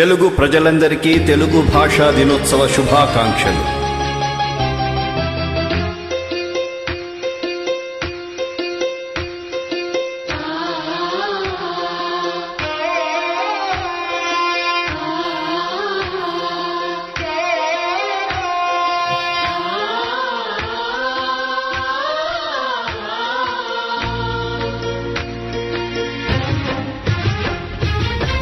తెలుగు ప్రజలందరికీ తెలుగు భాషా దినోత్సవ శుభాకాంక్షలు.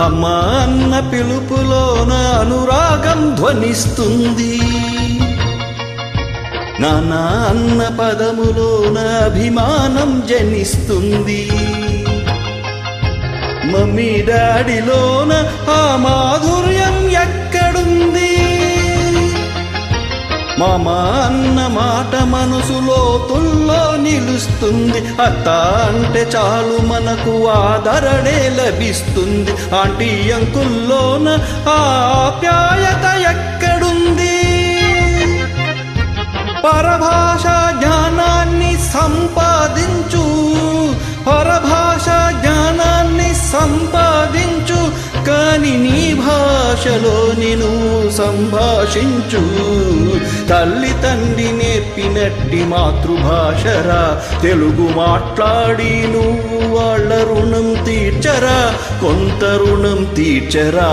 అమ్మా అన్న పిలుపులోన అనురాగం ధ్వనిస్తుంది. నాన్న అన్న పదములోన అభిమానం జనిస్తుంది. మమ్మీ డాడీలోన ఆ మాధుర్యం ఎక్క మామ అన్న మాట మనసులో తుల్లో నిలుస్తుంది. అత్త అంటే చాలు మనకు ఆదరణే లభిస్తుంది. ఆంటీ అంకుల్లోన ఆప్యాయత ఎక్కడుంది? పరభాష జ్ఞానాన్ని సంపాదించు. పరభాష జ్ఞానాన్ని సంపాదించు. కాని నీ భాషలో నేను సంభాషించు. నేర్పినట్టి మాతృభాషరా. తెలుగు మాట్లాడి నువ్వు వాళ్ళ రుణం తీర్చరా. కొంత రుణం తీర్చరా.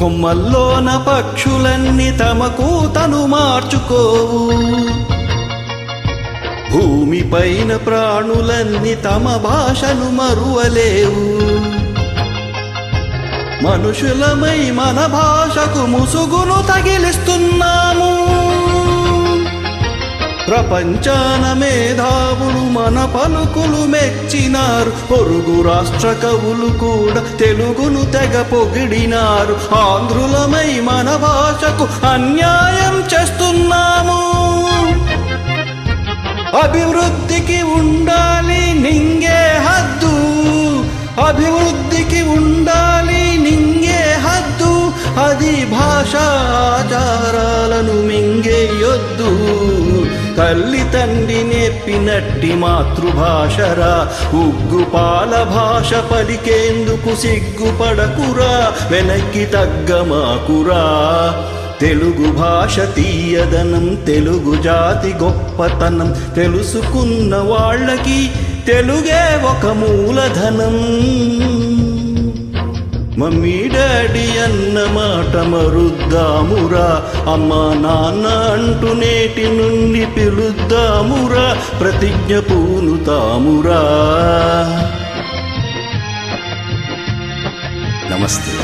కొమ్మల్లోన పక్షులన్నీ తమకు తను మార్చుకోవు. భూమిపైన ప్రాణులన్నీ తమ భాషను మరువలేవు. మనుషులమై మన భాషకు ముసుగును తగిలిస్తున్నాము. ప్రపంచాన మేధావులు మన పలుకులు మెచ్చినారు. పొరుగు రాష్ట్ర కవులు కూడా తెలుగును తెగ పొగిడినారు. ఆంధ్రులమై మన భాషకు అన్యాయం చేస్తున్నాము. అభివృద్ధికి ఉండాలి నింగే హద్దు. అభివృద్ధికి ఉండాలి నింగే హద్దు. అది భాషాచారాలను మింగేయొద్దు తల్లి తండ్రి నేర్పినట్టి మాతృభాషరా. ఉగ్గుపాల భాష పలికేందుకు సిగ్గుపడకురా. వెనక్కి తగ్గమాకురా. తెలుగు భాష తీయదనం తెలుగు జాతి గొప్పతనం. తెలుసుకున్న వాళ్ళకి తెలుగే ఒక మూలధనం. మమ్మీ డాడీ అన్న మాట మరుద్దామురా. అమ్మ నాన్న అంటూ నేటి నుండి పిలుద్దామురా. ప్రతిజ్ఞ పూనుతామురా. నమస్తే.